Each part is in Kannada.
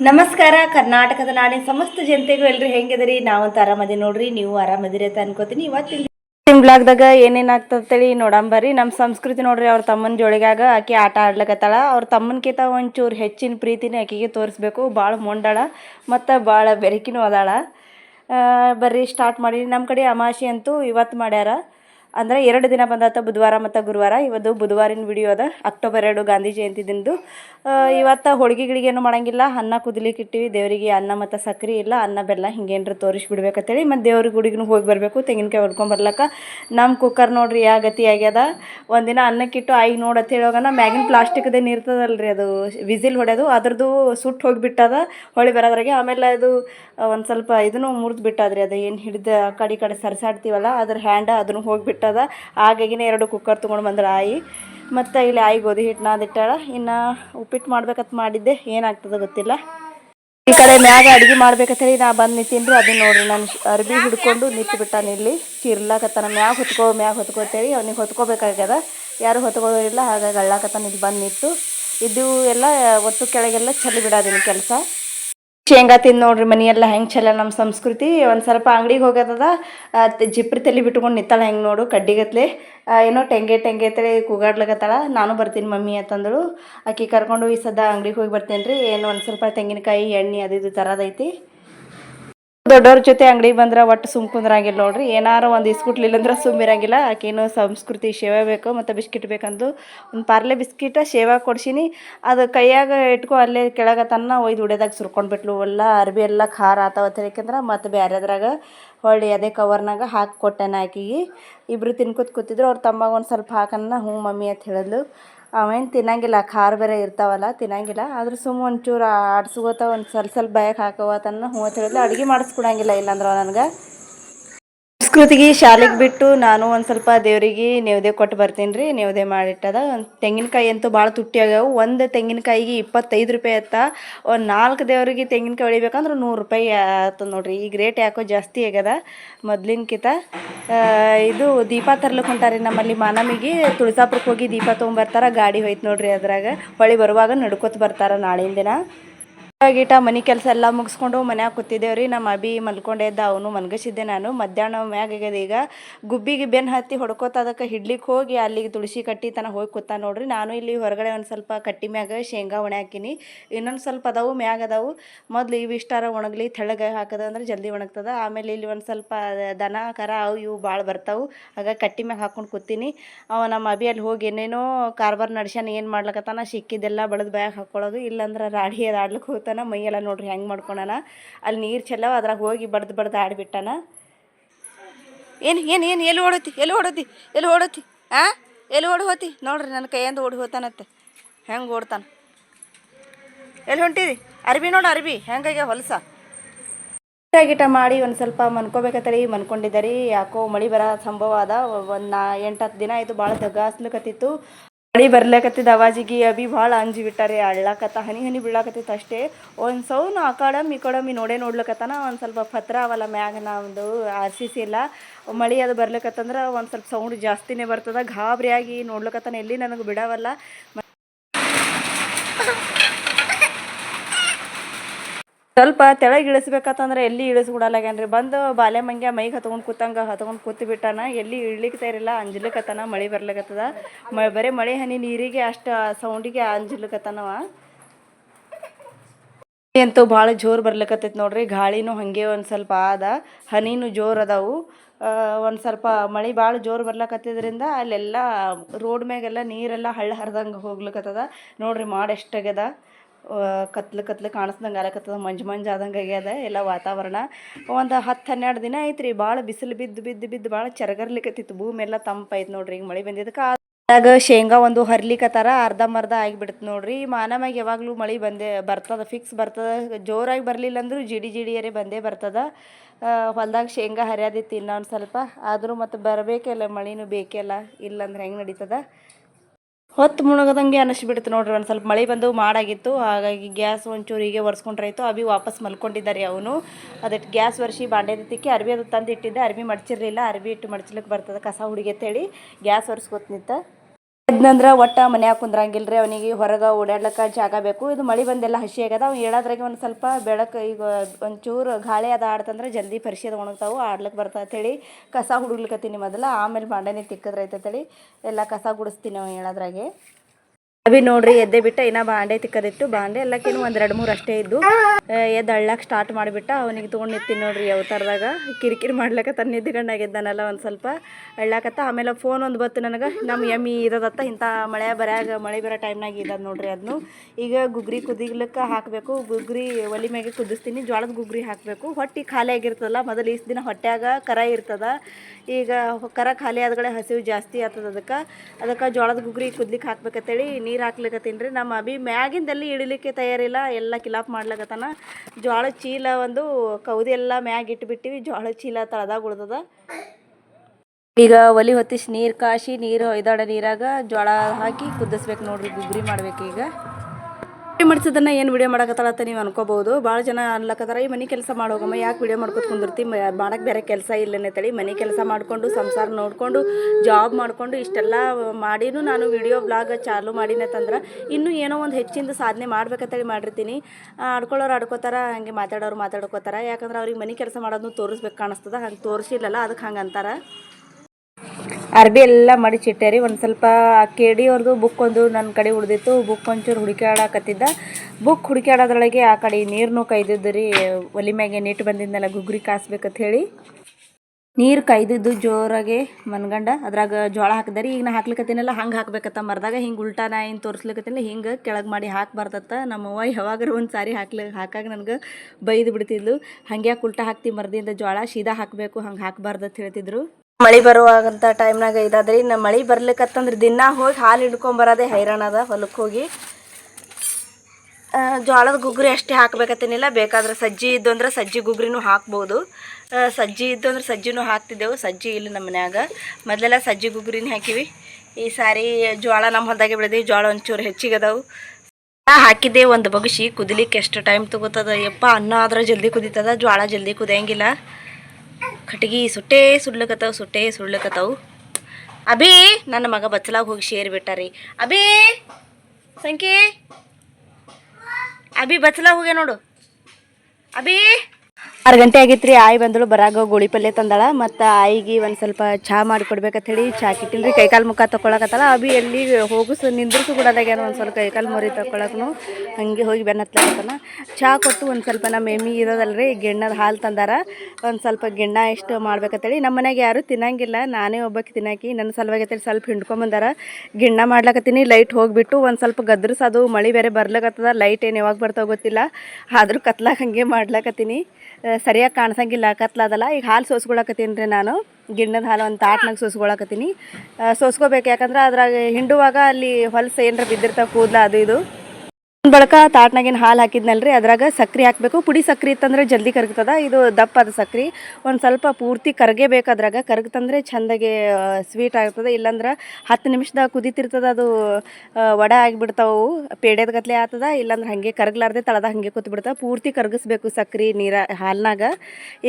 ನಮಸ್ಕಾರ, ಕರ್ನಾಟಕದ ನಾಡಿನ ಸಮಸ್ತ ಜನತೆಗೂ ಎಲ್ರು ಹೆಂಗಿದ್ರಿ ನಾವಂತ ಆರಾಮದಿ ನೋಡ್ರಿ, ನೀವು ಆರಾಮದಿರಿ ಅಂತ ಅನ್ಕೋತೀನಿ. ಇವತ್ತಿನ ಬ್ಲಾಗ್ದಾಗ ಏನೇನು ಆಗ್ತದೇಳಿ ನೋಡಂಬರಿ ನಮ್ಮ ಸಂಸ್ಕೃತಿ ನೋಡ್ರಿ, ಅವ್ರ ತಮ್ಮನ ಜೋಳಿಗಾಗ ಆಕೆ ಆಟ ಆಡ್ಲಕತ್ತಾಳ. ಅವ್ರ ತಮ್ಮನ್ಕಿಂತ ಒಂಚೂರು ಹೆಚ್ಚಿನ ಪ್ರೀತಿನ ಆಕೆಗೆ ತೋರಿಸ್ಬೇಕು. ಭಾಳ ಮೊಂಡಾಳ ಮತ್ತು ಭಾಳ ಬೆರಕಿನೂ ಅದಾಳ. ಬರ್ರಿ ಸ್ಟಾರ್ಟ್ ಮಾಡಿ ನಮ್ಮ ಕಡೆ ಅಮಾಶೆ ಅಂತೂ ಇವತ್ತು ಮಾಡ್ಯಾರ. ಅಂದರೆ ಎರಡು ದಿನ ಬಂದಾತ ಬುಧವಾರ ಮತ್ತು ಗುರುವಾರ. ಇವತ್ತು ಬುಧವಾರಿನ ವಿಡಿಯೋ ಅದ. ಅಕ್ಟೋಬರ್ ಎರಡು ಗಾಂಧಿ ಜಯಂತಿ ದಿನದ್ದು ಇವತ್ತು ಹೋಳಿಗೆ ಗಿಳಿಗೆ ಏನು ಮಾಡಂಗಿಲ್ಲ. ಅನ್ನ ಕುದಲಿಕ್ಕೆ ಇಟ್ಟಿವಿ. ದೇವರಿಗೆ ಅನ್ನ ಮತ್ತು ಸಕ್ರೆ ಇಲ್ಲ. ಅನ್ನ ಬೆಲ್ಲ ಹಿಂಗೇನ್ರ ತೋರಿಸಿ ಬಿಡ್ಬೇಕಂತೇಳಿ ಮತ್ತು ದೇವ್ರ ಗುಡಿಗೂ ಹೋಗಿ ಬರಬೇಕು. ತೆಂಗಿನಕಾಯಿ ಹೊಡ್ಕೊಂಬರ್ಲಕ್ಕ ನಮ್ಮ ಕುಕ್ಕರ್ ನೋಡ್ರಿ ಯಾವ ಗತಿ ಆಗ್ಯದ. ಒಂದಿನ ಅನ್ನಕ್ಕಿಟ್ಟು ಆಯಿ ನೋಡತ್ತ ಹೇಳೋಗನ ಮ್ಯಾಗಿನ ಪ್ಲಾಸ್ಟಿಕ್ದೇನು ಇರ್ತದಲ್ರಿ ಅದು. ವಿಸಿಲ್ ಹೊಡೆದು ಅದ್ರದ್ದು ಸುಟ್ಟು ಹೋಗಿಬಿಟ್ಟದ ಹೊಳಿ ಬರೋದ್ರಾಗೆ ಆಮೇಲೆ ಅದು, ಒಂದು ಸ್ವಲ್ಪ ಇದನ್ನು ಮುರಿದು ಬಿಟ್ಟದ್ರಿ. ಅದು ಏನು ಹಿಡಿದ ಕಡೆ ಕಡೆ ಸರಿಸಾಡ್ತೀವಲ್ಲ, ಅದ್ರ ಹ್ಯಾಂಡ ಅದನ್ನು ಹೋಗಿಬಿಟ್ಟದ ಆಗಾಗಿನ ಎರಡು ಕುಕ್ಕರ್ ತೊಗೊಂಡು ಬಂದ್ರೆ ಆಯಿ. ಮತ್ತು ಇಲ್ಲಿ ಆಯಿ ಗೋಧಿ ಹಿಟ್ಟು ನಾದಿಟ್ಟಾಳ ಇನ್ನು ಉಪ್ಪಿಟ್ಟು ಮಾಡ್ಬೇಕಂತ ಮಾಡಿದ್ದೆ. ಏನಾಗ್ತದೆ ಗೊತ್ತಿಲ್ಲ. ಈ ಕಡೆ ಮ್ಯಾಗ ಅಡುಗೆ ಮಾಡ್ಬೇಕಂತೇಳಿ ನಾ ಬಂದು ನಿಂತೀನಿ ಅದನ್ನ ನೋಡ್ರಿ ನಾನು ಅರ್ಬಿ ಹಿಡ್ಕೊಂಡು ನಿಂತು ಬಿಟ್ಟಾನ ಇಲ್ಲಿ. ಚಿರ್ಲಾಕತ್ತಾನ. ಮ್ಯಾಗ ಹೊತ್ಕೋ, ಮ್ಯಾಗ ಹೊತ್ಕೋತೇಳಿ ಅವ್ನಿಗೆ ಹೊತ್ಕೋಬೇಕಾಗ್ಯದ. ಯಾರು ಹೊತ್ಕೊಳ್ಳೋರಿಲ್ಲ ಹಾಗಾಗಿ ಅಳ್ಳಾಕತ್ತಾನ ಇಲ್ಲಿ ಬಂದು ನಿಂತು. ಇದು ಎಲ್ಲ ಒಟ್ಟು ಕೆಳಗೆಲ್ಲ ಚಲ್ಲಿ ಬಿಡೋದಿನ ಕೆಲಸ. ಶೇಂಗಾ ತಿಂದು ನೋಡ್ರಿ, ಮನೆಯೆಲ್ಲ ಹೆಂಗೆ ಚಲ ನಮ್ಮ ಸಂಸ್ಕೃತಿ. ಒಂದು ಸ್ವಲ್ಪ ಅಂಗಡಿಗೆ ಹೋಗೋದದ ಜಿಪ್ರಿ ತಲೆ ಬಿಟ್ಕೊಂಡು ನಿಂತಾಳೆ ಹೆಂಗೆ ನೋಡು, ಕಡ್ಡಿಗತ್ಲೆ. ಏನೋ ಟೆಂಗೆ ಟೆಂಗೆ ತಲೆ ಕೂಗಾಡ್ಲಕತ್ತಾಳ. ನಾನು ಬರ್ತೀನಿ ಮಮ್ಮಿ ಅಂತಂದಳು. ಆಕಿ ಕರ್ಕೊಂಡು ಈ ಸದ್ದ ಅಂಗಡಿಗೆ ಹೋಗಿ ಬರ್ತೇನೆ ರೀ ಏನು ಒಂದು ಸ್ವಲ್ಪ ತೆಂಗಿನಕಾಯಿ, ಎಣ್ಣೆ ಅದು ಇದು ತರೋದೈತಿ ದೊಡ್ಡವ್ರ ಜೊತೆ ಅಂಗಡಿಗೆ ಬಂದ್ರೆ ಒಟ್ಟು ಸುಮ್ ಕುಂದ್ರಂಗಿಲ್ಲ ನೋಡ್ರಿ. ಏನಾರು ಒಂದು ಇಸ್ಕುಟ್ಲಿಲ್ಲ ಅಂದ್ರೆ ಸುಮ್ಮಿರಂಗಿಲ್ಲ ಆಕೇನು ಸಂಸ್ಕೃತಿ ಸೇವೆ ಬೇಕು, ಮತ್ತು ಬಿಸ್ಕಿಟ್ ಬೇಕಂದು. ಒಂದು ಪಾರ್ಲೆ ಬಿಸ್ಕಿಟ, ಸೇವಾ ಕೊಡ್ಸೀನಿ. ಅದು ಕೈಯಾಗ ಇಟ್ಕೊ ಅಲ್ಲೇ ಕೆಳಗೆ ತನ್ನ ಒಯ್ದು ಉಡ್ಯದಾಗ ಸುರ್ಕೊಂಡ್ಬಿಟ್ಲು ಎಲ್ಲ ಅರ್ಬಿ, ಎಲ್ಲ ಖಾರ ಆತಾವ ಯಾಕಂದ್ರೆ ಮತ್ತು ಬೇರೆದ್ರಾಗ ಹೊಳ್ಳಿ ಅದೇ ಕವರ್ನಾಗ ಹಾಕಿ ಕೊಟ್ಟೆನ ಆಕಿಗೆ. ಇಬ್ಬರು ತಿನ್ಕೊತ ಕೂತಿದ್ರು. ಅವ್ರು ತಮ್ಮಾಗ ಒಂದು ಸ್ವಲ್ಪ ಹಾಕನ್ನ, ಹ್ಞೂ ಮಮ್ಮಿ ಅಂತ ಹೇಳಿದ್ಲು. ಅವೇನು ತಿನ್ನಂಗಿಲ್ಲ, ಖಾರ ಬೇರೆ ಇರ್ತಾವಲ್ಲ, ತಿನ್ನಂಗಿಲ್ಲ. ಆದರೂ ಸುಮ್ಮ ಒಂಚೂರು ಆಡ್ಸ್ಕೋತ ಒಂದು ಸ್ವಲ್ಪ ಸ್ವಲ್ಪ ಬಾಯಾಗೆ ಹಾಕೋವತನ್ನ ಹ್ಞೂ ಅಂತ ಹೇಳಿದ್ರೆ ಅಡುಗೆ ಮಾಡಿಸ್ಕೊಡಂಗಿಲ್ಲ ಇಲ್ಲಾಂದ್ರೆ ನನಗೆ. ಸಂಸ್ಕೃತಿಗೆ ಶಾಲೆಗೆ ಬಿಟ್ಟು ನಾನು ಒಂದು ಸ್ವಲ್ಪ ದೇವರಿಗೆ ನೇವ್ದೆ ಕೊಟ್ಟು ಬರ್ತೀನಿ ರೀ ನೇವ್ದೆ ಮಾಡಿಟ್ಟದ. ಒಂದು ತೆಂಗಿನಕಾಯಿ ಅಂತೂ ಭಾಳ ತುಟ್ಟಿ ಆಗ್ಯಾವು. ಒಂದು ತೆಂಗಿನಕಾಯಿಗೆ ಇಪ್ಪತ್ತೈದು ರೂಪಾಯಿ ಆಯ್ತಾ ಒಂದು ನಾಲ್ಕು ದೇವರಿಗೆ ತೆಂಗಿನಕಾಯಿ ಹೊಡಿಬೇಕಂದ್ರೆ ನೂರು ರೂಪಾಯಿ ಆಯ್ತದ ನೋಡ್ರಿ. ಈಗ ರೇಟ್ ಯಾಕೋ ಜಾಸ್ತಿ ಆಗ್ಯದ ಮೊದ್ಲಿನ್ಕಿತ. ಇದು ದೀಪ ತರ್ಲಿಕ್ಕೆ ಹೊಂಟಾರಿ ನಮ್ಮಲ್ಲಿ ಮಾನಮಿಗೆ. ತುಳಸಾಪುರಕ್ಕೆ ಹೋಗಿ ದೀಪ ತೊಗೊಂಬರ್ತಾರ, ಗಾಡಿ ಹೋಯ್ತು ನೋಡ್ರಿ ಅದ್ರಾಗ. ಹೊಳಿ ಬರುವಾಗ ನಡ್ಕೊತ ಬರ್ತಾರ ನಾಳಿನ ದಿನ. ಗೀಟ ಮನೆ ಕೆಲಸ ಎಲ್ಲ ಮುಗಿಸ್ಕೊಂಡು ಮನ್ಯಾಗ ಕೂತಿದ್ದೇವೆ ರೀ ನಮ್ಮ ಅಭಿ ಮಲ್ಕೊಂಡೇ ಇದ್ದ, ಅವನು ಮಲಗಿಸಿದ್ದೆ ನಾನು. ಮಧ್ಯಾಹ್ನ ಮ್ಯಾಗ ಆಗ್ಯದ ಈಗ ಗುಬ್ಬಿಗೆ ಬೆನ್ನು ಹತ್ತಿ ಹೊಡ್ಕೋತ ಅದಕ್ಕೆ ಹಿಡ್ಲಿಕ್ಕೆ ಹೋಗಿ ಅಲ್ಲಿಗೆ ತುಳಸಿ ಕಟ್ಟಿ ತನಕ ಹೋಗಿ ಕೂತ ನೋಡ್ರಿ. ನಾನು ಇಲ್ಲಿ ಹೊರಗಡೆ ಒಂದು ಸ್ವಲ್ಪ ಕಟ್ಟಿ ಮ್ಯಾಗ ಶೇಂಗಾ ಒಣ ಹಾಕಿನಿ. ಇನ್ನೊಂದು ಸ್ವಲ್ಪ ಅದಾವು, ಮ್ಯಾಗ ಅದಾವು. ಮೊದಲು ಇವು ಇಷ್ಟಾರ ಒಣಗಲಿ, ತೆಳ್ಳಗೆ ಹಾಕದಂದ್ರೆ ಜಲ್ದಿ ಒಣಗ್ತದೆ. ಆಮೇಲೆ ಇಲ್ಲಿ ಒಂದು ಸ್ವಲ್ಪ ದನ, ಕರ ಅವು ಇವು ಭಾಳ ಬರ್ತಾವು. ಆಗ ಕಟ್ಟಿ ಮ್ಯಾಗ ಹಾಕೊಂಡು ಕೂತೀನಿ. ಅವ ನಮ್ಮ ಅಭಿ ಅಲ್ಲಿ ಹೋಗಿ ಏನೇನೋ ಕಾರ್ಬಾರ್ ನಡ್ಸ್ಯಾನ ಏನು ಮಾಡ್ಲಕತ್ತಾನ, ಸಿಕ್ಕಿದ್ದೆಲ್ಲ ಬಡದು ಬ್ಯಾಗ್ ಹಾಕ್ಕೊಳ್ಳೋದು ಇಲ್ಲಾಂದ್ರೆ ರಾಡಿ ಅದು ಆಡ್ಲಿಕ್ಕೆ ಹೋಗ್ತಾನ ಮೈಯೆಲ್ಲ ನೋಡ್ರಿ ಹೆಂಗೆ ಮಾಡ್ಕೊಳನ ಅಲ್ಲಿ ನೀರು ಚೆಲ್ಲ ಅದ್ರಾಗ ಹೋಗಿ ಬಡ್ದು ಬಡ್ದು ಆಡ್ಬಿಟ್ಟಾನ. ಏನು ಏನು ಏನು, ಎಲ್ಲಿ ಓಡೋತಿ ಎಲ್ಲಿ ಓಡೋತಿ ಎಲ್ಲಿ ಓಡೋತಿ ಹಾಂ ಎಲ್ಲಿ ಓಡಿ ಹೋತಿ? ನೋಡ್ರಿ ನನ್ನ ಕೈಯಿಂದ ಓಡಿ ಹೋತಾನತ್ತೆ ಹೆಂಗೆ ಓಡ್ತಾನ? ಎಲ್ಲಿ ಹೊಂಟಿರಿ ಅರ್ಬಿ ನೋಡು ಅರ್ಬಿ ಹೆಂಗಾಗ್ಯ ಹೊಲಸ? ಗೀಟ ಮಾಡಿ ಒಂದು ಸ್ವಲ್ಪ ಮನ್ಕೋಬೇಕತ್ತರಿ ಮನ್ಕೊಂಡಿದ್ದಾರೆ ಯಾಕೋ ಮಳಿ ಬರ ಸಂಭವ ಅದ. ಒಂದು ನಾ ಎಂಟು ಹತ್ತು ದಿನ ಆಯಿತು ಭಾಳ ದಗಾಸ್ಲಿಕತ್ತಿತ್ತು ಮಳೆ ಬರ್ಲಿಕತ್ತಿದ ಅವಾಜಿಗೆ ಅಭಿ ಭಾಳ ಅಂಜಿ ಬಿಟ್ಟಾರೆ ಅಳ್ಳಾಕತ್ತ ಹನಿ ಹನಿ ಬೀಳಾಕತ್ತಿತ್ತು ಅಷ್ಟೇ. ಒಂದ್ ಸೌನ್ ಆ ಕಡಮ್ ಈ ಕಡಮ್ ನೋಡೇ ನೋಡ್ಲಕತ್ತಾನ, ಒಂದ್ ಸ್ವಲ್ಪ ಪತ್ರ ಅವಲ್ಲ ಮ್ಯಾಗ ನಮ್ಮದು ಆರ್ ಸಿ ಸಿ ಎಲ್ಲ ಮಳೆ ಅದು ಬರ್ಲಕತ್ತಂದ್ರ ಒಂದ್ ಸ್ವಲ್ಪ ಸೌಂಡ್ ಜಾಸ್ತಿನೇ ಬರ್ತದ ಗಾಬರಿಯಾಗಿ ನೋಡ್ಲಕತ್ತಾನ, ಎಲ್ಲಿ ನನಗೆ ಬಿಡವಲ್ಲ. ಸ್ವಲ್ಪ ತೆಳಗೆ ಇಳಿಸ್ಬೇಕಂತಂದ್ರೆ ಎಲ್ಲಿ ಇಳಿಸ್ಬಿಡಲ್ಲಾಗ್ಯಾನ್ರಿ? ಬಂದು ಬಾಲೆ ಮಂಗ್ಯ ಮೈಗೆ ಹತ್ಕೊಂಡು ಕೂತಂಗ ಹತ್ಕೊಂಡು ಕೂತು ಬಿಟ್ಟಾನ, ಎಲ್ಲಿ ಇಳ್ಲಿಕ್ಕೆ ತೈರಿಲ್ಲ ಅಂಜಲಿಕತ್ತಾನ ಮಳೆ ಬರ್ಲಿಕತ್ತದ. ಮ, ಬರೀ ಮಳೆ ಹನಿ ನೀರಿಗೆ ಅಷ್ಟು ಸೌಂಡಿಗೆ ಅಂಜಲಿಕತ್ತಾನವ ಅಂತೂ ಭಾಳ ಜೋರು ಬರ್ಲಿಕತ್ತೈತಿ ನೋಡ್ರಿ, ಗಾಳಿನೂ ಹಾಗೆ ಒಂದು ಸ್ವಲ್ಪ ಆದ, ಹನಿನೂ ಜೋರು ಅದಾವು. ಒಂದು ಸ್ವಲ್ಪ ಮಳೆ ಭಾಳ ಜೋರು ಬರ್ಲಕತ್ತಿದ್ರಿಂದ ಅಲ್ಲೆಲ್ಲ ರೋಡ್ ಮ್ಯಾಗೆಲ್ಲ ನೀರೆಲ್ಲ ಹಳ್ಳ ಹರಿದಂಗೆ ಹೋಗ್ಲಿಕತ್ತದ. ನೋಡ್ರಿ ಮಾಡ ಎಷ್ಟಾಗ್ಯದ ಕತ್ಲು ಕತ್ಲು ಕಾಣಿಸ್ದಂಗೆ ಆಗಕತ್ತದ ಮಂಜು ಮಂಜು ಆದಂಗೆ ಆಗ್ಯದ, ಎಲ್ಲ ವಾತಾವರಣ. ಒಂದು ಹತ್ತು ಹನ್ನೆರಡು ದಿನ ಐತ್ರಿ, ಭಾಳ ಬಿಸಿಲು ಬಿದ್ದು ಬಿದ್ದು ಬಿದ್ದು ಭಾಳ ಚರಗರ್ಲಿಕತ್ತಿತ್ತು, ಭೂಮಿ ಎಲ್ಲ ತಂಪೈತೆ ನೋಡ್ರಿ, ಈಗ ಮಳೆ ಬಂದಿದ್ದಕ್ಕೆ ಆಗ ಶೇಂಗಾ ಒಂದು ಹರ್ಲಿಕತ್ತಾರ ಅರ್ಧಂಬರ್ಧ ಆಗಿಬಿಡ್ತು ನೋಡ್ರಿ. ಮಾನವಾಗಿ ಯಾವಾಗಲೂ ಮಳೆ ಬಂದೇ ಬರ್ತದ ಫಿಕ್ಸ್ ಬರ್ತದ, ಜೋರಾಗಿ ಬರಲಿಲ್ಲ ಅಂದ್ರೂ ಜಿಡಿ ಜಿಡಿಯರೇ ಬಂದೇ ಬರ್ತದ. ಹೊಲ್ದಾಗ ಶೇಂಗಾ ಹರಿಯೋದಿತ್ತು ಇನ್ನೊಂದು ಸ್ವಲ್ಪ, ಆದರೂ ಮತ್ತು ಬರಬೇಕಲ್ಲ, ಮಳೆನೂ ಬೇಕಲ್ಲ, ಇಲ್ಲಂದ್ರೆ ಹೆಂಗೆ ನಡೀತದ? ಹೊತ್ತು ಮುಳುಗದಂಗೆ ಅನ್ನಿಸ್ಬಿಡ್ತು ನೋಡ್ರಿ, ಒಂದು ಸ್ವಲ್ಪ ಮಳೆ ಬಂದು ಮಾಡಾಗಿತ್ತು. ಹಾಗಾಗಿ ಗ್ಯಾಸ್ ಒಂಚೂರು ಹೀಗೆ ಒರೆಸ್ಕೊಂಡ್ರಾಯ್ತು ಅಭಿ ವಾಪಸ್ ಮಲ್ಕೊಂಡಿದ್ದಾರೆ ಅವನು. ಅದಕ್ಕೆ ಗ್ಯಾಸ್ ಒರೆಸಿ ಬಾಂಡೆ ತಿಕ್ಕಿ ಅರ್ಬಿ ಅದು ತಂದು ಇಟ್ಟಿದ್ದೆ ಅರ್ಬಿ ಮಡ್ಚಿರಲಿಲ್ಲ. ಅರ್ಬಿ ಇಟ್ಟು ಮಡ್ಚ್ಲಿಕ್ಕೆ ಬರ್ತದೆ ಕಸ ಹುಡುಗಿ ಅಂತೇಳಿ ಗ್ಯಾಸ್ ಒರೆಸ್ಕೊತ ನಿಂತ. ಎದ್ನಂದ್ರೆ ಒಟ್ಟ ಮನ್ಯಾಗ ಕುಂದ್ರಂಗಿಲ್ರಿ ರೀ ಅವನಿಗೆ ಹೊರಗೆ ಓಡಾಡ್ಲಿಕ್ಕೆ ಜಾಗ ಬೇಕು. ಇದು ಮಳೆ ಬಂದೆಲ್ಲ ಹಸಿ ಆಗ್ಯದ. ಅವ್ನು ಹೇಳೋದ್ರಾಗೆ ಒಂದು ಸ್ವಲ್ಪ ಬೆಳಕು ಈಗ ಒಂಚೂರು ಗಾಳಿ ಅದ ಆಡ್ತಂದ್ರೆ ಜಲ್ದಿ ಪರಿಶಿ ಅದು ಒಣಗ್ತಾವು ಆಡ್ಲಿಕ್ಕೆ ಅಂತ ಹೇಳಿ ಕಸ ಹುಡುಗ್ಲಿಕ್ಕತ್ತೀನಿ ಮೊದಲು. ಆಮೇಲೆ ಬಾಂಡನೆ ತಿಕ್ಕದ್ರೈತಂತೇಳಿ ಎಲ್ಲ ಕಸ ಗುಡಿಸ್ತೀನಿ ಅವ್ನು ಹೇಳೋದ್ರಾಗೆ ಅಭಿ ನೋಡ್ರಿ, ಎದ್ದೆ ಬಿಟ್ಟ, ಇನ್ನ ಬಾಂಡೆ ತಿಕ್ಕದಿತ್ತು. ಬಾಂಡೆ ಎಲ್ಲಕ್ಕಿನ್ನು ಒಂದೆರಡು ಮೂರು ಅಷ್ಟೇ ಇದ್ದು. ಎದ್ದು ಅಳ್ಳಕ್ಕೆ ಸ್ಟಾರ್ಟ್ ಮಾಡಿಬಿಟ್ಟ. ಅವನಿಗೆ ತೊಗೊಂಡು ನಿಂತೀನಿ ನೋಡ್ರಿ ಅವತಾರದಾಗ. ಕಿರಿಕಿರಿ ಮಾಡ್ಲಕ್ಕ ತನ್ನ ನಿದ್ಕೊಂಡಾಗಿದ್ದಾನಲ್ಲ ಒಂದು ಸ್ವಲ್ಪ. ಅಳ್ಳಾಕತ್ತ. ಆಮೇಲೆ ಫೋನ್ ಒಂದು ಬತ್ತು ನನಗೆ. ನಮ್ಮ ಎಮ್ಮಿ ಇರೋದತ್ತ. ಇಂಥ ಮಳೆ ಬರ್ಯಾಗ, ಮಳೆ ಬರೋ ಟೈಮ್ನಾಗ ಇದ್ದದ ನೋಡ್ರಿ ಅದನ್ನು ಈಗ ಗುಗ್ರಿ ಕುದಿಗ್ಲಿಕ್ಕೆ ಹಾಕಬೇಕು. ಗುಗ್ರಿ ಒಲಿ ಮ್ಯಾಗೆ ಕುದಿಸ್ತೀನಿ. ಜೋಳದ ಗುಗ್ರಿ ಹಾಕಬೇಕು. ಹೊಟ್ಟೆ ಖಾಲಿ ಆಗಿರ್ತದಲ್ಲ, ಮೊದಲು ಇಷ್ಟು ದಿನ ಹೊಟ್ಟೆಯಾಗ ಕರ ಇರ್ತದ. ಈಗ ಕರ ಖಾಲಿ ಆದ್ಗಡೆ ಹಸಿವು ಜಾಸ್ತಿ ಆಗ್ತದ ಅದಕ್ಕೆ. ಅದಕ್ಕೆ ಜೋಳದ ಗುಗ್ರಿ ಕುದ್ಲಿಕ್ಕೆ ಹಾಕ್ಬೇಕಂತೇಳಿ ನೀರು ಹಾಕ್ಲಿಕತ್ತೀನಿ ರೀ ನಮ್ಮ ಅಭಿ ಮ್ಯಾಗಿಂದಲ್ಲಿ ಇಡಲಿಕ್ಕೆ ತಯಾರಿಲ್ಲ, ಎಲ್ಲ ಕಿಲಾಪ್ ಮಾಡ್ಲಕತ್ತಾನ. ಜೋಳದ ಚೀಲ ಒಂದು ಕೌದಿ ಎಲ್ಲ ಮ್ಯಾಗ ಇಟ್ಬಿಟ್ಟಿವಿ ಜೋಳದ ಚೀಲ ತಳದಾಗ ಉಳ್ದದ. ಈಗ ಒಲಿ ಹೊತ್ತಿಸಿ ನೀರು ಕಾಶಿ, ನೀರು ಒಯ್ದಾಡ ನೀರಾಗ ಜೋಳ ಹಾಕಿ ಕುದಿಸ್ಬೇಕು ನೋಡ್ರಿ ಗುಗ್ರಿ ಮಾಡ್ಬೇಕು ಈಗ. ವಿಡಿಯೋ ಮಾಡಿಸೋದನ್ನ ಏನು ವಿಡಿಯೋ ಅಂತ ನೀವು ಅನ್ಕೋಬಹುದು. ಭಾಳ ಜನ ಅನ್ಲಕತ್ತಾರ, ಈ ಮನೆ ಕೆಲಸ ಮಾಡೋಗಮ್ಮ ಯಾಕೆ ವಿಡಿಯೋ ಮಾಡ್ಕೊತ ಕುಂದಿರ್ತಿ? ಮಾಡಕ್ಕೆ ಬೇರೆ ಕೆಲಸ ಇಲ್ಲನೇ ತಳಿ ಮನೆ ಕೆಲಸ ಮಾಡಿಕೊಂಡು, ಸಂಸಾರ ನೋಡಿಕೊಂಡು ಜಾಬ್ ಮಾಡಿಕೊಂಡು ಇಷ್ಟೆಲ್ಲ ಮಾಡಿನೂ ನಾನು ವಿಡಿಯೋ ಬ್ಲಾಗ್ ಚಾಲು ಮಾಡಿನಂತಂದ್ರೆ ಇನ್ನೂ ಏನೋ ಒಂದು ಹೆಚ್ಚಿಂದ ಸಾಧನೆ ಮಾಡ್ಬೇಕಂತೇಳಿ ಮಾಡಿರ್ತೀನಿ. ಆಡ್ಕೊಳ್ಳೋರು ಆಡ್ಕೋತಾರ, ಹಂಗೆ ಮಾತಾಡೋರು ಮಾತಾಡ್ಕೋತಾರ. ಯಾಕಂದ್ರೆ ಅವ್ರಿಗೆ ಮನೆ ಕೆಲಸ ಮಾಡೋದನ್ನು ತೋರಿಸ್ಬೇಕು ಕಾಣಿಸ್ತದ. ಹಂಗೆ ತೋರಿಸಿಲ್ಲಲ್ಲ ಅದಕ್ಕೆ ಹಂಗೆ ಅಂತಾರೆ. ಅರ್ಬಿ ಎಲ್ಲ ಮಾಡಿ ರೀ. ಒಂದು ಸ್ವಲ್ಪ ಕೇಡಿ ಅವ್ರದ್ದು ಬುಕ್ ಒಂದು ನನ್ನ ಕಡೆ ಉಳಿದಿತ್ತು. ಬುಕ್ ಒಂಚೂರು ಹುಡುಕಾಡಕತ್ತಿದ್ದ ಬುಕ್ ಹುಡುಕಾಡೋದ್ರೊಳಗೆ ಆ ಕಡೆ ನೀರನ್ನು ಕೈದಿದ್ದು ರೀ. ಒಲಿ ಮ್ಯಾಗೆ ನೀಟ್ ಬಂದಿದ್ನಲ್ಲ, ಗುಗ್ರಿ ಕಾಸ್ಬೇಕಂತ ಹೇಳಿ. ನೀರು ಕೈದಿದ್ದು ಜೋರಾಗೆ ಮನ್ಗಂಡ. ಅದ್ರಾಗ ಜೋಳ ಹಾಕಿದಾರಿ ಈಗ ನಾ ಹಾಕ್ಲಿಕ್ಕತ್ತೀನಲ್ಲ ಹಂಗೆ ಹಾಕ್ಬೇಕತ್ತ ಮರದಾಗ. ಹಿಂಗೆ ಉಲ್ಟಾ ನಾ ಏನು ತೋರಿಸ್ಲಿಕತ್ತೀನಲ್ಲ, ಹಿಂಗೆ ಕೆಳಗೆ ಮಾಡಿ ಹಾಕ್ಬಾರ್ದತ್ತ ನಮ್ಮವ್ವ ಯಾವಾಗಾರ ಒಂದು ಸಾರಿ ಹಾಕ್ಲಿ, ಹಾಕಾಗ ನನಗೆ ಬೈದು ಬಿಡ್ತಿದ್ಲು. ಹಂಗೆ ಉಲ್ಟಾ ಹಾಕ್ತಿ ಮರದಿಂದ ಜೋಳ ಸೀದಾ ಹಾಕಬೇಕು, ಹಂಗೆ ಹಾಕ್ಬಾರ್ದು ಅಂತ ಹೇಳ್ತಿದ್ರು. ಮಳೆ ಬರುವಾಗಂತ ಟೈಮ್ನಾಗ ಇದಾದ್ರಿ. ನಮ್ಮ ಮಳೆ ಬರ್ಲಿಕ್ಕತ್ತಂದ್ರೆ ದಿನ ಹೋಗಿ ಹಾಲು ಹಿಡ್ಕೊಂಬರೋದೇ ಹೈರಾಣ ಅದ. ಹೊಲಕ್ಕೆ ಹೋಗಿ ಜೋಳದ ಗುಗ್ರಿ ಅಷ್ಟೇ ಹಾಕ್ಬೇಕತ್ತೇನಿಲ್ಲ. ಬೇಕಾದ್ರೆ ಸಜ್ಜಿ ಇದ್ದು ಅಂದ್ರೆ ಸಜ್ಜಿ ಗುಗ್ರಿನೂ ಹಾಕ್ಬೋದು. ಸಜ್ಜಿ ಇದ್ದು ಅಂದ್ರೆ ಸಜ್ಜಿನೂ ಹಾಕ್ತಿದ್ದೆವು. ಸಜ್ಜಿ ಇಲ್ಲ ನಮ್ಮ ಮನ್ಯಾಗ. ಮೊದಲೆಲ್ಲ ಸಜ್ಜಿ ಗುಗ್ರಿನ ಹಾಕಿವಿ. ಈ ಸಾರಿ ಜೋಳ ನಮ್ಮ ಹೊಲದಾಗೆ ಬೆಳೆದೀವಿ. ಜೋಳ ಒಂಚೂರು ಹೆಚ್ಚಿಗೆ ಅದಾವು. ಹಾಕಿದ್ದೆ ಒಂದು ಬಗಸಿ. ಕುದಿಲಿಕ್ಕೆ ಎಷ್ಟು ಟೈಮ್ ತಗೋತದ? ಯಪ್ಪ, ಅನ್ನ ಆದ್ರೆ ಜಲ್ದಿ ಕುದೀತದ. ಜೋಳ ಜಲ್ದಿ ಕುದಿಯಂಗಿಲ್ಲ. ಕಟ್ಗಿ ಸುಟ್ಟೇ ಸುಡ್ಲಕತ್ತಾವ, ಸುಟ್ಟೇ ಸುಡ್ಲಕತ್ತಾವು. ಅಭಿ, ನನ್ನ ಮಗ ಬಚ್ಚಲಾಗ ಹೋಗಿ ಶೇರ್ ಬಿಟ್ಟಾರಿ. ಅಭಿ ಸಂಖ್ಯೆ ಅಭಿ ಬಚ್ಚಲಾಗ ಹೋಗ್ಯ ನೋಡು. ಅಭಿ. ಆರು ಗಂಟೆ ಆಗಿತ್ತು ರೀ ಆಯಿ ಬಂದಳು, ಬರಾಗ ಗೋಳಿ ಪಲ್ಯ ತಂದಾಳ. ಮತ್ತು ಆಯಿಗೆ ಒಂದು ಸ್ವಲ್ಪ ಚಹಾ ಮಾಡಿ ಕೊಡ್ಬೇಕಂತ ಹೇಳಿ ಚಹಾ ಕಿಟ್ಟಿಲ್ರಿ ಕೈಕಾಲು ಮುಖ ತಗೊಳಕತ್ತಲ್ಲ ಅಭಿ ಎಲ್ಲಿ ಹೋಗಿಸು ನಿಂದ್ರಿಸು ಕೂಡದಾಗ್ಯಾನ ಒಂದು ಸ್ವಲ್ಪ ಕೈಕಾಲು ಮೊರಿ ತಗೊಳಕ್ನು ಹಂಗೆ ಹೋಗಿ ಬೆನ್ನ ಹತ್ಲಕತ್ತಾನ. ಚಹಾ ಕೊಟ್ಟು ಒಂದು ಸ್ವಲ್ಪ ನಮ್ಮ ಎಮ್ಮಿ ಇರೋದಲ್ರಿ ಗಿಣ್ಣದ ಹಾಲು ತಂದಾರ. ಒಂದು ಸ್ವಲ್ಪ ಗಿಣ್ಣ ಎಷ್ಟು ಮಾಡ್ಬೇಕಂತೇಳಿ ನಮ್ಮ ಮನೆಗೆ ಯಾರು ತಿನ್ನಂಗಿಲ್ಲ. ನಾನೇ ಒಬ್ಬಕ್ಕೆ ತಿನ್ನಾಕಿ ನನ್ನ ಸಲುವಾಗಿ ಸ್ವಲ್ಪ ಹಿಂಡ್ಕೊಂಬಂದಾರ. ಗಿಣ್ಣ ಮಾಡ್ಲಕತ್ತೀನಿ. ಲೈಟ್ ಹೋಗಿಬಿಟ್ಟು ಒಂದು ಸ್ವಲ್ಪ ಗದ್ರಸದು ಮಳೆ ಬೇರೆ ಬರ್ಲಕತ್ತದ. ಲೈಟ್ ಏನು ಯಾವಾಗ ಬರ್ತಾವ ಗೊತ್ತಿಲ್ಲ. ಆದರೂ ಕತ್ಲಾಗ ಹಂಗೆ ಮಾಡ್ಲಕತ್ತೀನಿ. ಸರಿಯಾಗಿ ಕಾಣಿಸಂಗಿಲ್ಲ, ಕತ್ಲಾದಲ್ಲ. ಈಗ ಹಾಲು ಸೋಸ್ಕೊಳಕತ್ತೀನಿ ರೀ ನಾನು. ಗಿಣ್ಣದ ಹಾಲು ಒಂದು ತಾಟ್ನಾಗ ಸೋಸ್ಕೊಳಕತ್ತೀನಿ. ಸೋಸ್ಕೋಬೇಕು ಯಾಕಂದ್ರೆ ಅದ್ರಾಗ ಹಿಂಡುವಾಗ ಅಲ್ಲಿ ಹೊಲಸು ಏನರ ಬಿದ್ದಿರ್ತಾವೆ ಕೂದಲ ಅದು ಇದು. ಬಳಕ ತಾಟ್ನಾಗಿನ ಹಾಲು ಹಾಕಿದ್ನಲ್ರಿ. ಅದ್ರಾಗ ಸಕ್ರೆ ಹಾಕಬೇಕು. ಪುಡಿ ಸಕ್ರೆ ಇತ್ತಂದ್ರೆ ಜಲ್ದಿ ಕರಗ್ತದ. ಇದು ದಪ್ಪ ಅದ ಸಕ್ರೆ. ಒಂದು ಸ್ವಲ್ಪ ಪೂರ್ತಿ ಕರಗೇಬೇಕು ಅದ್ರಾಗ. ಕರಗ್ತಂದ್ರೆ ಚಂದಗೆ ಸ್ವೀಟ್ ಆಗ್ತದೆ. ಇಲ್ಲಾಂದ್ರೆ ಹತ್ತು ನಿಮಿಷದಾಗ ಕುದಿತಿರ್ತದ. ಅದು ವಡೆ ಆಗಿಬಿಡ್ತಾವು ಪೇಡೆದ ಗತ್ಲೆ ಆಗ್ತದ ಇಲ್ಲಾಂದ್ರೆ ಹಾಗೆ ಕರಗ್ಲಾರ್ದೆ ತಳದ ಹಾಗೆ ಕೂತ್ಬಿಡ್ತದೆ ಪೂರ್ತಿ ಕರಗಿಸ್ಬೇಕು ಸಕ್ರೆ ನೀರ, ಹಾಲ್ನಾಗ.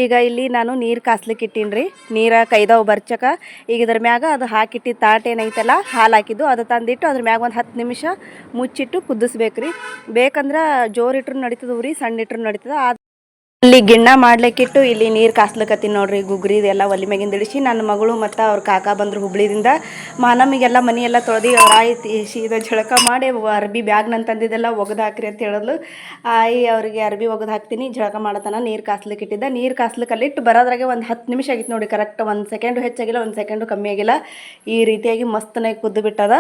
ಈಗ ಇಲ್ಲಿ ನಾನು ನೀರು ಕಾಸ್ಲಿಕ್ಕೆ ಇಟ್ಟೀನಿ ರೀ ನೀರ ಕೈದವು ಬರ್ಚಕ. ಈಗ ಇದ್ರ ಮ್ಯಾಗ ಅದು ಹಾಕಿಟ್ಟಿದ್ದ ತಾಟ್ ಏನೈತಲ್ಲ, ಹಾಲು ಹಾಕಿದ್ದು. ಅದು ತಂದಿಟ್ಟು ಅದ್ರ ಮ್ಯಾಗ ಒಂದು ಹತ್ತು ನಿಮಿಷ ಮುಚ್ಚಿಟ್ಟು ಕುದಿಸ್ಬೇಕು ರೀ ಬೇಕಂದ್ರೆ ಜೋರು ಇಟ್ರು ನಡೀತದವು ರೀ, ಸಣ್ಣ ಇಟ್ರು ನಡೀತದ. ಅಲ್ಲಿ ಗಿಣ್ಣ ಮಾಡ್ಲಿಕ್ಕಿಟ್ಟು ಇಲ್ಲಿ ನೀರು ಕಾಸ್ಲಿಕತ್ತೀನಿ ನೋಡ್ರಿ, ಗುಗ್ರಿ ಇದೆಲ್ಲ ಒಲಿ ಮ್ಯಾಗಿಂದ ಇಳಿಸಿ ನನ್ನ ಮಗಳು ಮತ್ತು ಅವ್ರ ಕಾಕ ಬಂದರು ಹುಬ್ಳಿದಿಂದ. ಮಾನಮಿಗೆಲ್ಲ ಮನೆ ಎಲ್ಲ ತೊಳೆದು ಅವ್ರ ಆಯಿ ತಿ- ಸೀದಾ ಜಳಕ ಮಾಡಿ ಅರ್ಬಿ ಬ್ಯಾಗ್ ನನ್ನ ತಂದಿದ್ದೆಲ್ಲ ಒಗೆದು ಹಾಕ್ರಿ ಅಂತ ಹೇಳಿದ್ಲು. ಆಯಿ ಅವ್ರಿಗೆ ಅರ್ಬಿ ಒಗೆದು ಹಾಕ್ತೀನಿ, ಜಳಕ ಮಾಡತನ ನೀರು ಕಾಸ್ಲಿಕ್ಕೆ ಇಟ್ಟಿದ್ದೆ. ನೀರು ಕಾಸ್ಲಿಕ್ಕೆ ಅಲ್ಲಿಟ್ಟು ಬರೋದ್ರಾಗೆ ಒಂದು ಹತ್ತು ನಿಮಿಷ ಆಗಿತ್ತು ನೋಡಿ ಕರೆಕ್ಟ್ ಒಂದು ಸೆಕೆಂಡು ಹೆಚ್ಚಾಗಿಲ್ಲ, ಒಂದು ಸೆಕೆಂಡು ಕಮ್ಮಿ ಆಗಿಲ್ಲ. ಈ ರೀತಿಯಾಗಿ ಮಸ್ತನಾಗಿ ಕುದ್ದು ಬಿಟ್ಟದ.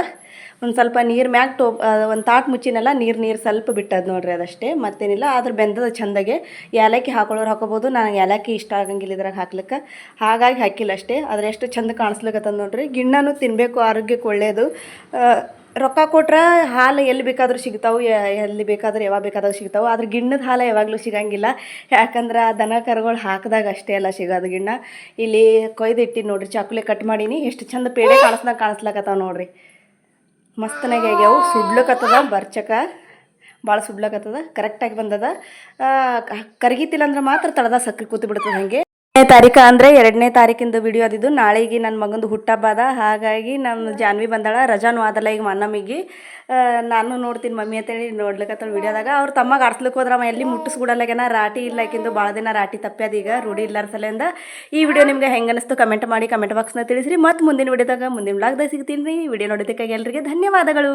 ಒಂದು ಸ್ವಲ್ಪ ನೀರು ಮ್ಯಾಗ ಟೋ ಒಂದು ತಾಟ್ ಮುಚ್ಚಿನಲ್ಲ ನೀರು ನೀರು ಸ್ವಲ್ಪ ಬಿಟ್ಟದ ನೋಡ್ರಿ ಅದಷ್ಟೇ, ಮತ್ತೇನಿಲ್ಲ ಆದ್ರೆ ಬೆಂದದ ಚಂದಗೆ ಏಲಕ್ಕಿ ಹಾಕೊಳ್ಳೋರು ಹಾಕೋಬೋದು. ನನಗೆ ಏಲಕ್ಕಿ ಇಷ್ಟ ಆಗಂಗಿಲ್ಲ ಇದ್ರಾಗ ಹಾಕ್ಲಿಕ್ಕೆ. ಹಾಗಾಗಿ ಹಾಕಿಲ್ಲ ಅಷ್ಟೇ. ಆದ್ರೆ ಎಷ್ಟು ಚಂದ ಕಾಣಿಸ್ಲಿಕ್ಕತ್ತದ ನೋಡ್ರಿ. ಗಿಣ್ಣನು ತಿನ್ನಬೇಕು ಆರೋಗ್ಯಕ್ಕೆ ಒಳ್ಳೆಯದು ರೊಕ್ಕ ಕೊಟ್ರೆ ಹಾಲು ಎಲ್ಲಿ ಬೇಕಾದರೂ ಸಿಗ್ತಾವೆ ಎಲ್ಲಿ ಬೇಕಾದ್ರೂ ಯಾವಾಗ ಬೇಕಾದಾಗ ಸಿಗ್ತಾವೆ. ಆದ್ರೆ ಗಿಣ್ಣದ ಹಾಲು ಯಾವಾಗಲೂ ಸಿಗಂಗಿಲ್ಲ. ಯಾಕಂದ್ರೆ ದನ ಕರುಗಳು ಹಾಕಿದಾಗ ಅಷ್ಟೇ ಎಲ್ಲ ಸಿಗೋದು ಗಿಣ್ಣ. ಇಲ್ಲಿ ಕೊಯ್ದು ಇಟ್ಟಿನಿ ನೋಡ್ರಿ, ಚಾಕುಲೆ ಕಟ್ ಮಾಡೀನಿ. ಎಷ್ಟು ಚಂದ ಪೇಡೆ ಕಾಣಿಸ್ದಾಗ ಕಾಣಿಸ್ಲಕತ್ತಾವ ನೋಡ್ರಿ. ಮಸ್ತನಾಗಿ ಆಗ್ಯಾವು ಸುಡ್ಲಕ್ಕತ್ತದ ಬರ್ಚಕ. ಭಾಳ ಸುಡ್ಲಕ್ಕತ್ತದ ಕರೆಕ್ಟಾಗಿ ಬಂದದ. ಕರಗಿತಿಲ್ಲ ಅಂದ್ರೆ ಮಾತ್ರ ತಳದ ಸಕ್ಕರೆ ಕೂತು ಬಿಡ್ತದೆ ಹಾಗೆ. ತಾರೀಕು ಅಂದರೆ ಎರಡನೇ ತಾರೀಕಿಂದು ವಿಡಿಯೋ ಅದಿದ್ದು ನಾಳೆಗೆ ನನ್ನ ಮಗಂದು ಹುಟ್ಟಬ್ಬ ಅದ ಹಾಗಾಗಿ ನಮ್ಮ ಜಾನ್ವಿ ಬಂದಾಳ, ರಜಾನು ಆದಲ್ಲ ಈಗ ಮನ್ನಮ್ಮಿಗೆ ನಾನು ನೋಡ್ತೀನಿ ಮಮ್ಮಿ ಅಂತೇಳಿ ನೋಡ್ಲಿಕ್ಕತ್ತಳ ವಿಡಿಯೋದಾಗ ಅವ್ರು ತಮ್ಮಗೆ ಆಡ್ಸ್ಲಿಕ್ಕೆ ಅವ ಎಲ್ಲಿ ಮುಟ್ಟಿಸ್ಬಿಡಲ್ಲಾಗ್ಯಾನ ರಾಟಿ ಇಲ್ಲಕಿಂದು ಭಾಳ ದಿನ ರಾಟಿ ತಪ್ಪ್ಯದ ಈಗ, ರೂಢಿ ಇಲ್ಲಾರ ಸಲಿಂದ ಈ ವಿಡಿಯೋ ನಿಮ್ಗೆ ಹೆಂಗೆ ಅನಿಸ್ತು ಕಮೆಂಟ್ ಮಾಡಿ ಕಮೆಂಟ್ ಬಾಕ್ಸ್ನ ತಿಳಿಸ್ರಿ. ಮತ್ತು ಮುಂದಿನ ವಿಡಿಯೋದಾಗ ಮುಂದಿನ ಬ್ಲಾಗ್ದಾಗ ಸಿಗ್ತೀನಿ ರೀ. ವಿಡಿಯೋ ನೋಡೋದಕ್ಕಾಗಿ ಎಲ್ಲರಿಗೆ ಧನ್ಯವಾದಗಳು.